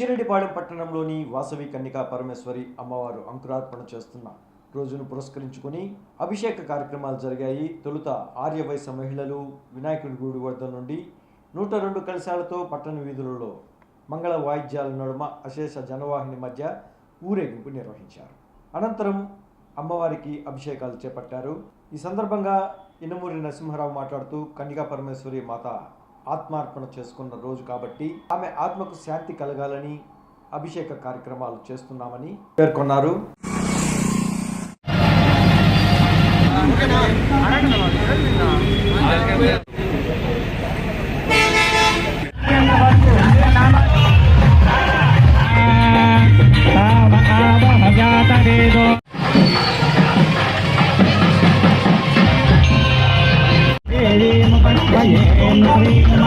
బుచ్చిరెడ్డిపాళెం పట్టణంలోని వాసవి కన్నికా పరమేశ్వరి అమ్మవారు అంకురార్పణ చేస్తున్న రోజును పురస్కరించుకొని అభిషేక కార్యక్రమాలు జరిగాయి. తొలుత ఆర్యవైశ్య మహిళలు వినాయకుడి గుడి వద్ద నుండి నూట రెండు కలశాలతో పట్టణ వీధులలో మంగళ వాయిద్యాల నడుమ అశేష జనవాహిని మధ్య ఊరేగింపు నిర్వహించారు. అనంతరం అమ్మవారికి అభిషేకాలు చేపట్టారు. ఈ సందర్భంగా ఇనమూరి నరసింహారావు మాట్లాడుతూ కన్నికా పరమేశ్వరి మాత ఆత్మార్పణ చేసుకున్న రోజు కాబట్టి ఆమె ఆత్మకు శాంతి కలగాలని అభిషేక కార్యక్రమాలు చేస్తున్నామని పేర్కొన్నారు. మాతా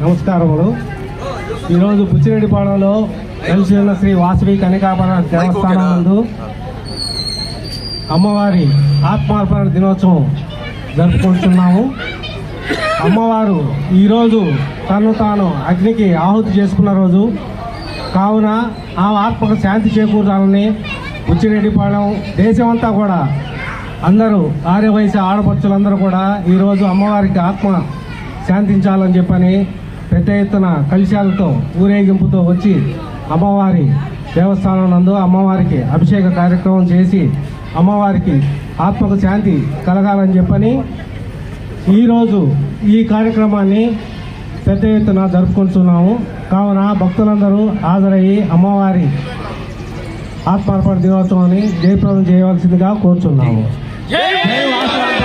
నమస్కారములు ఈరోజు బుచ్చిరెడ్డిపాలెంలో కలిసి ఉన్న శ్రీ వాసవి కనికాపర దేవస్థానం నందు అమ్మవారి ఆత్మార్పణ దినోత్సవం జరుపుకుంటున్నాము. అమ్మవారు ఈరోజు తను తాను అగ్నికి ఆహుతి చేసుకున్న రోజు. కావున ఆ ఆత్మకు శాంతి చేకూరాలని బుచ్చిరెడ్డిపాలెం దేశమంతా కూడా అందరూ ఆర్యవయసు ఆడపడుచులందరూ కూడా ఈరోజు అమ్మవారికి ఆత్మ శాంతించాలని చెప్పని పెద్ద ఎత్తున కలశాలతో ఊరేగింపుతో వచ్చి అమ్మవారి దేవస్థానం నందు అమ్మవారికి అభిషేక కార్యక్రమం చేసి అమ్మవారికి ఆత్మకు శాంతి కలగాలని చెప్పని ఈరోజు ఈ కార్యక్రమాన్ని పెద్ద ఎత్తున జరుపుకుంటున్నాము. కావున భక్తులందరూ హాజరయ్యి అమ్మవారి ఆత్మార్పణ దినోత్సవాన్ని జయప్రదం చేయవలసిందిగా కోరుచున్నాము. జై